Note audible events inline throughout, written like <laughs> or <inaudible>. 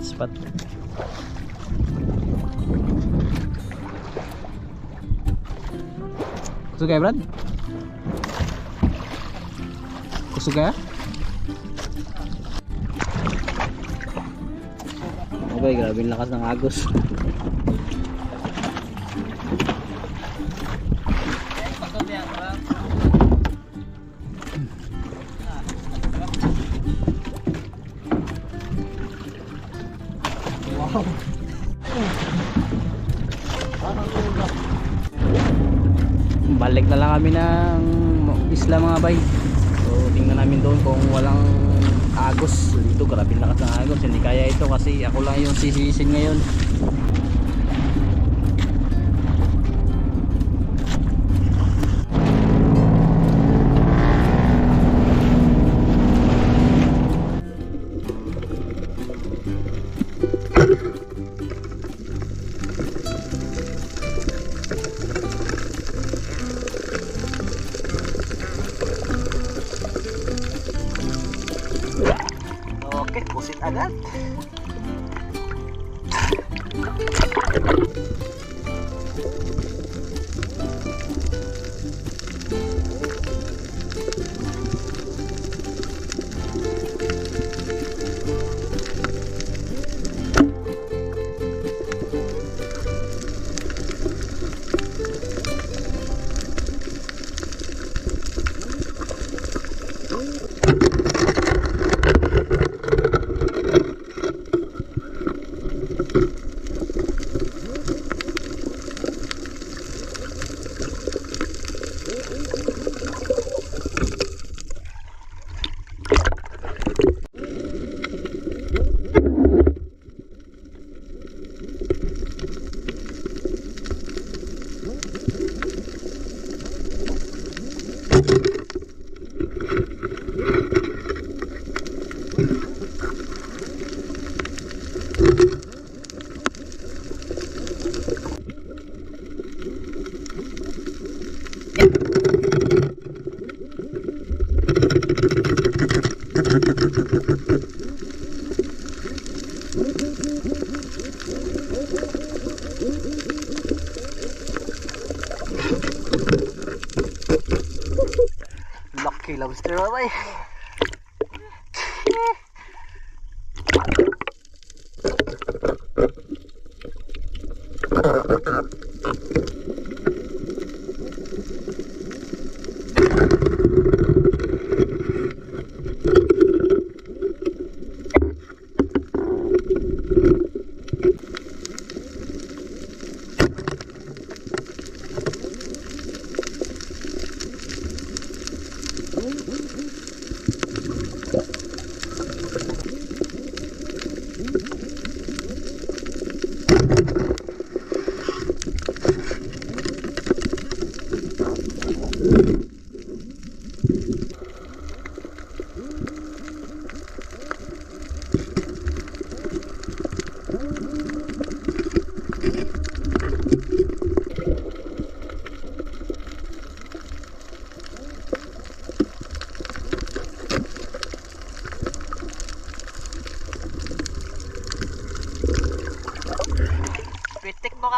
spot. Kusog kaya Brad? Kusog kaya? Okay, grabe yung lakas ng agos. Balik na lang kami ng isla mga bay. So tingnan namin doon kung walang agos. Dito grabe lakas ng agos. Hindi kaya ito kasi ako lang yung sisisin ngayon. Agad. Lucky lobster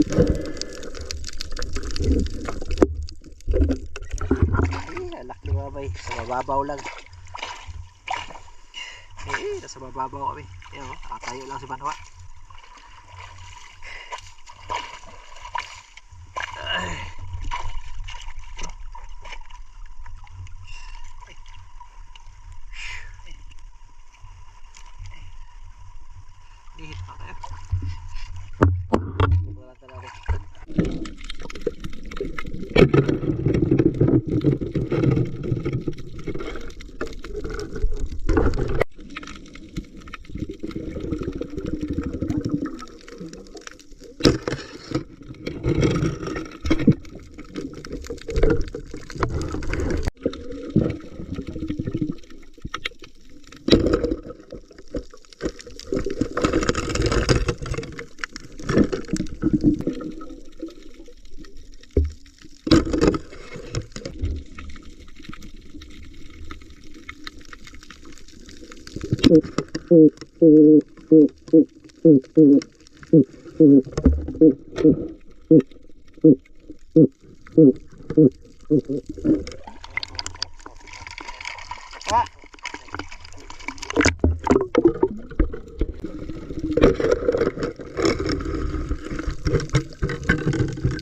Ay, laki babay. Sa mababaw lang. Eh, nasa mababaw kami. Ayun, oh, nakatayo lang si Manwa.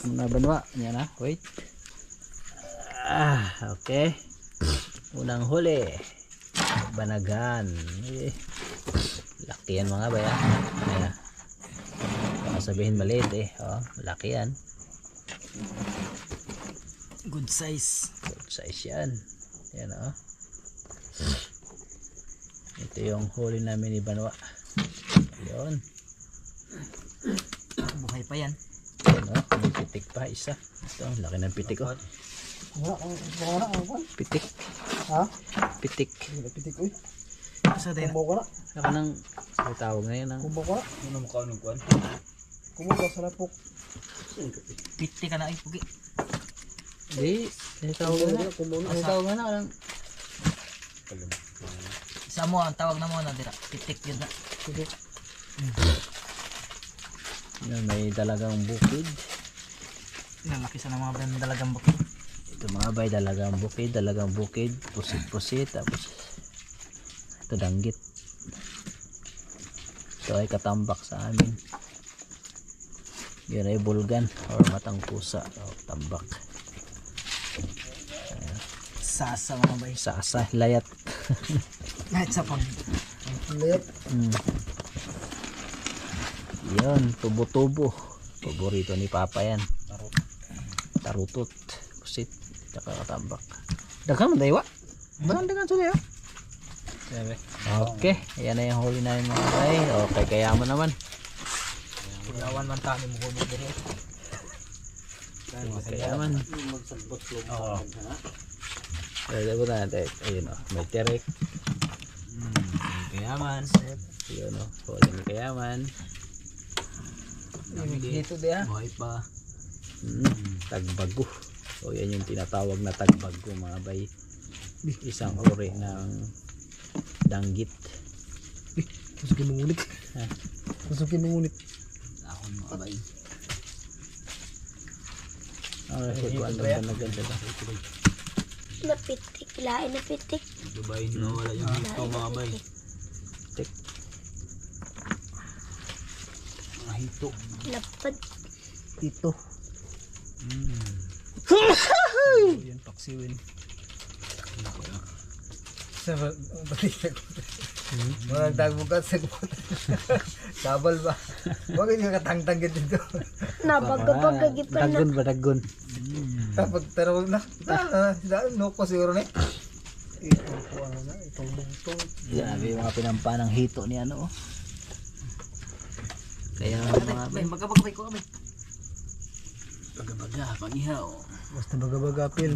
Labas mo na banwa. Yan na. Wait. Ah, okay. Unang huli. Banagan. Eh, laki yan mga baya. Ayan. Baka sabihin maliit eh. Oh, laki yan. Good size. Good size yan. Yan oh. Ito yung huli namin ni Banwa. Yun. Buhay pa yan. Yan oh. May pitik pa isa. Ito, ang laki ng pitik oh. Wala, wala. Pitik. Ha? Pitik. Pitik, uy. Sa din. Kumbaw ko na. Saka nang may tawag na yun ang Kumbaw ko na. Ano mo ka ng kwan? Kumbaw ko sa lapok. Pitik ka na, ay, pugi. Hindi, may tawag na. May tawag na lang. Sa mo, ang tawag na mo na dira. Pitik yun na. Yan, may dalagang bukid. Lalaki sa mga brand dalagang bukid. Ito mga bay, dalagang bukid, dalagang bukid, pusit-pusit, tapos ito danggit. Ito ay katambak sa amin. Yan ay bulgan or matang pusa o tambak. Sasa mga bay. Sasa, layat. <laughs> Kahit sa pag... Layat. Mm. Yan, tubo-tubo. Paborito ni Papa yan. Tarutot. Pusit. Tsaka katambak. Dagan mo daywa. Dagan dagan sa dayo. Okay, ayan na yung huli namin mga bay. Okay, kaya mo naman. Kulawan man tayo mo kuno diri. Okay, naman. Oo. Pwede po natin. Ayun o, may tirik. Kayaman. Ayun o, huli ni kayaman. Dito di ha. Buhay pa. Hmm, tagbago. So yan yung tinatawag na tagbago mga bay. Isang uri ng danggit. Kusukin mo ulit. Ha? Kusukin mo ulit. Akon mo abay. Alright, so kung ano ba naganda ba? Napitik, lain napitik. Dubai na wala yung hito mga abay. Tik. Mga hito. Lapad. Dito. Yan paksiwin. Sa balik ko. Mga nagdagugat sa gubat. <laughs> Sabal ba? Huwag yung katangtang dito. Nabagabagagi pa na. Dagon ba dagon? Kapag taro na. Ah, dahil no ko siguro na. Ito po ano na. Itong bugtong. Grabe mga pinampa ng hito ni ano oh. Kaya mga bay. Magkabagabay ko kami. Baga-baga, pangihaw. Basta baga-baga pil.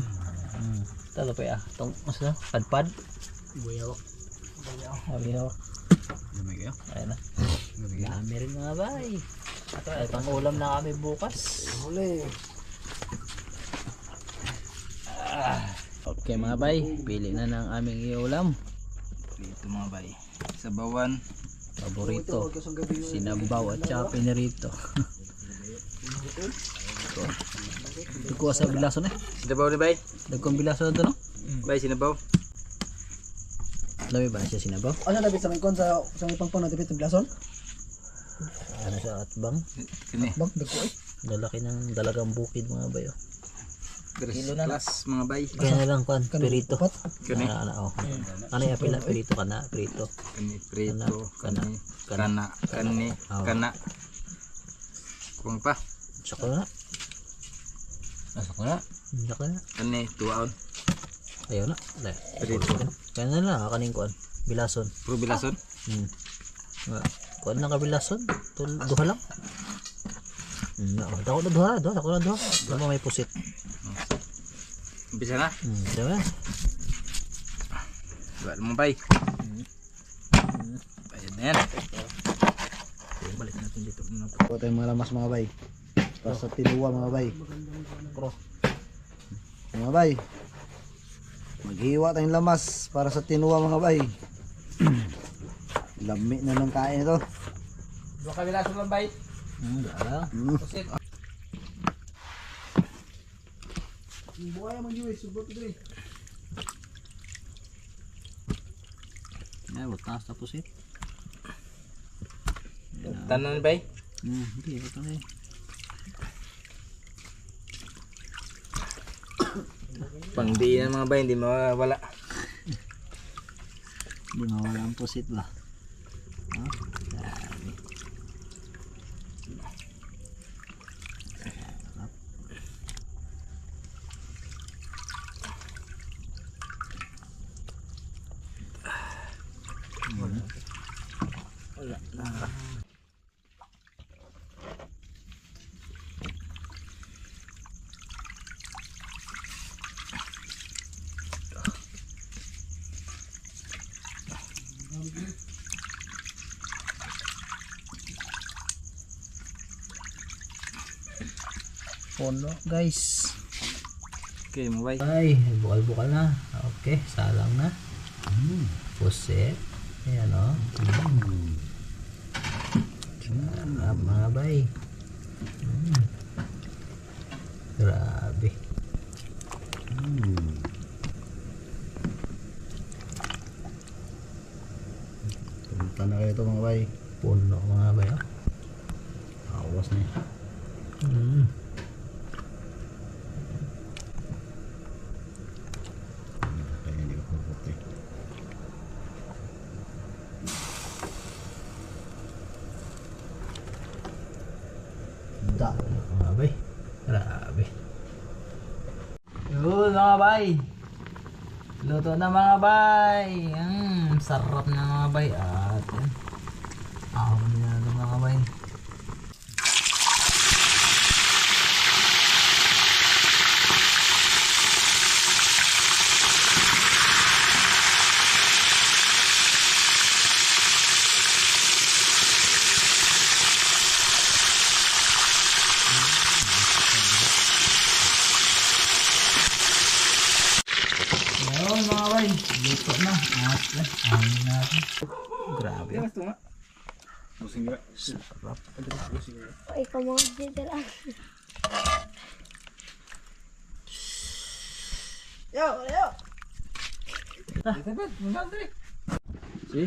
Hmm. Talo pa ya. Tong mas na padpad. Buyawak. Ayaw. Lamay kayo? Ayun na. Dami rin mga bay. Ay, pang ulam na kami bukas. Huli. Okay mga bay, pili na ng aming iulam. Dito mga bay. Sa bawan. Paborito. Sinabaw at saka pinirito. <laughs> Dagko sa bilaso na. Sinabaw ni bay? Dagkong bilaso na to no? Bay, sinabaw. Lami ba na siya sinabaw? Ano nabi sa mangkon sa sa ipang pang natipit ng blason? Ano sa atbang? Kini. Bak dagko eh. Lalaki ng dalagang bukid mga bayo. Kilo na plus mga bay. Kaya na lang kwan, pirito. Upat. Kani. Ano, ano, oh. Ano yung pila, pirito ka na, pirito. Kani prito. Kana. Kana. Kani. Oh. Kana. Kung pa. Saka na, Nasa ko na. saka na. Kani. Tuwaon. Ayaw na. Dahil. Pirito. Kaya na lang, kaning kwan. Bilason. Puro bilason. Hmm. Kuan lang ka bilason. Duha lang. Hmm, na, dako na duha, duha, dako na duha. Lama may pusit. Umpisa na. Hmm, diba? Diba mo bay? Bayad na yan. Balik natin dito. Ito yung mga lamas mga bay. Para sa tinuwa mga bay. Mga bay. Maghiwa tayong lamas para sa tinuwa mga bay. Lami na ng kain ito. Dua ka bilason lang bay. Hmm, dala. Mm. Pusit. Buhay man yun, subot ito eh. Ay, butas na pusit. Tanan bay. Hmm, hindi, ito na eh. Pangdiin ng mga bay, hindi mawawala. Hindi mawala ang pusit ba? Ha? Dami. Puno guys. Okay, mga bay. Ay, bukal-bukal na. Okay, salang na. Mm. Pusit. Ayan o. Mm. Sarap mga bay. Mm. Grabe. Punta na kayo ito mga bay. Puno mga bay. Oh. Awas na eh. Mm. Kaya hindi ko puputi. Mga bay. Grabe. Yun mga bay. Luto na mga bay. Mm, sarap na mga bay. At yan. Ahon na mga bay. Ayun mga bay. Luto na. At yan. Ahon natin. Grabe. Sarap. Ikaw mga dito lang. Yo, yo! See?